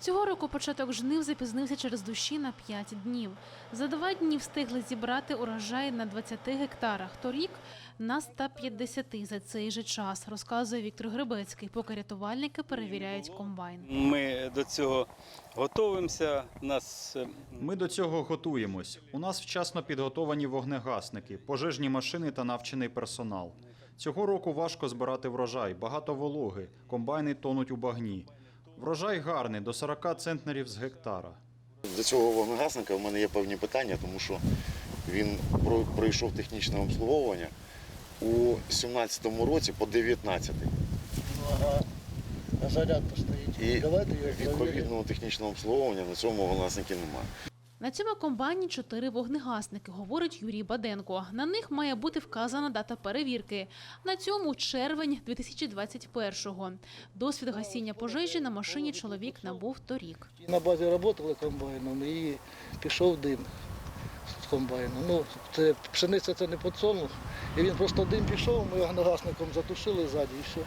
Цього року початок жнив запізнився через дощі на 5 днів. За два дні встигли зібрати урожай на 20 гектарах. Торік на 150 за цей же час, розказує Віктор Гребецький, поки рятувальники перевіряють комбайн. Ми до цього готуємося. Нас е, Ми до цього готуємось. У нас вчасно підготовані вогнегасники, пожежні машини та навчений персонал. Цього року важко збирати врожай, багато вологи, комбайни тонуть у багні. Врожай гарний, до 40 центнерів з гектара. До цього вогнегасника в мене є певні питання, тому що він пройшов технічне обслуговування у 17-му році по 19-й. Ага. А. І відповідного технічного обслуговування на цьому вогнегасники немає. На цьому комбайні чотири вогнегасники, говорить Юрій Баденко. На них має бути вказана дата перевірки. На цьому червень 2021-го. Досвід гасіння пожежі на машині чоловік набув торік. На базі працювали комбайном і пішов дим з комбайну. Ну, це пшениця це не подсолнух. І він просто дим пішов, ми вогнегасником затушили ззаді і все.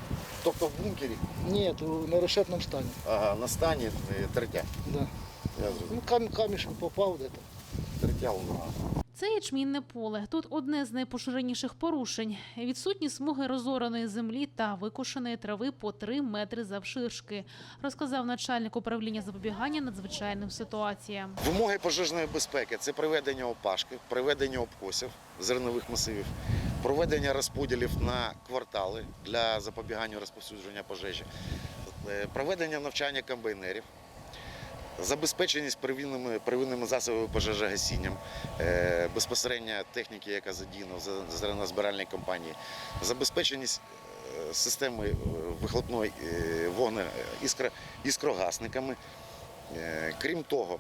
Тобто в бункері, Ні, то на решетному стані. ага, на стані е, тертя. Да. Ну, кам, камішок попав де-то. Тертя. Це ячмінне поле. Тут одне з найпоширеніших порушень. Відсутні смуги розораної землі та викошеної трави по 3 метри завширшки, розказав начальник управління запобігання надзвичайним ситуаціям. Вимоги пожежної безпеки це приведення опашки, приведення обкосів зернових масивів, проведення розподілів на квартали для запобігання розповсюдження пожежі, е, проведення навчання комбайнерів, забезпеченість первинними, первинними засобами пожежогасінням, е, безпосередньо техніки, яка задіяна в зе- зернозбиральній компанії, забезпеченість е, системи е, вихлопної вогне іскро- іскрогасниками. Крім того,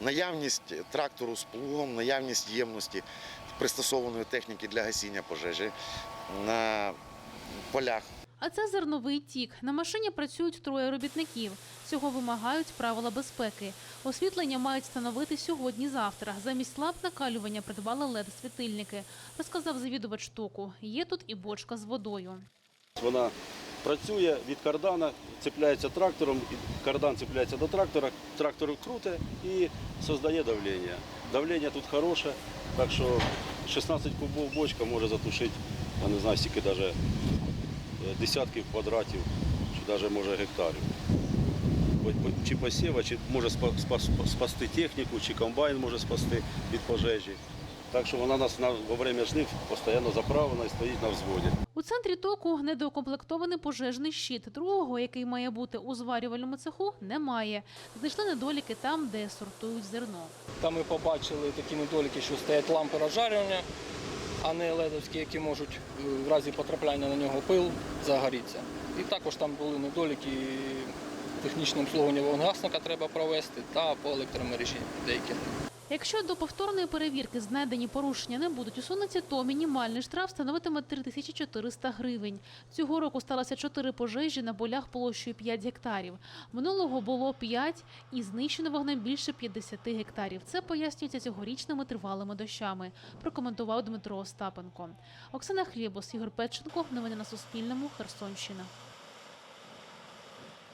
наявність трактору з плугом, наявність ємності пристосованої техніки для гасіння пожежі на полях. А це зерновий тік. На машині працюють троє робітників. Цього вимагають правила безпеки. Освітлення мають встановити сьогодні-завтра. Замість ламп накалювання придбали лед-світильники, розказав завідувач току. Є тут і бочка з водою. Вона працює від кардана, цепляється трактором, кардан цепляється до трактора, трактор круте і создає давлення. Давлення тут хороше, так що 16 кубов бочка може затушити, я не знаю, стільки навіть десятків квадратів, чи навіть може гектарів. Чи посіва, чи може спасти техніку, чи комбайн може спасти від пожежі. Так що вона нас на, во время жнив постійно заправлена і стоїть на взводі. У центрі току недоукомплектований пожежний щит. Другого, який має бути у зварювальному цеху, немає. Знайшли недоліки там, де сортують зерно. Там ми побачили такі недоліки, що стоять лампи розжарювання, а не ледовські, які можуть е, в разі потрапляння на нього пил загорітися. І також там були недоліки, технічне обслуговування вогнегасника треба провести та по електромережі деякі. Якщо до повторної перевірки знайдені порушення не будуть усунуті, то мінімальний штраф становитиме 3400 гривень. Цього року сталося 4 пожежі на полях площею 5 гектарів. Минулого було 5 і знищено вогнем більше 50 гектарів. Це пояснюється цьогорічними тривалими дощами, прокоментував Дмитро Остапенко. Оксана Хлєбос, Ігор Петченко. Новини на Суспільному. Херсонщина.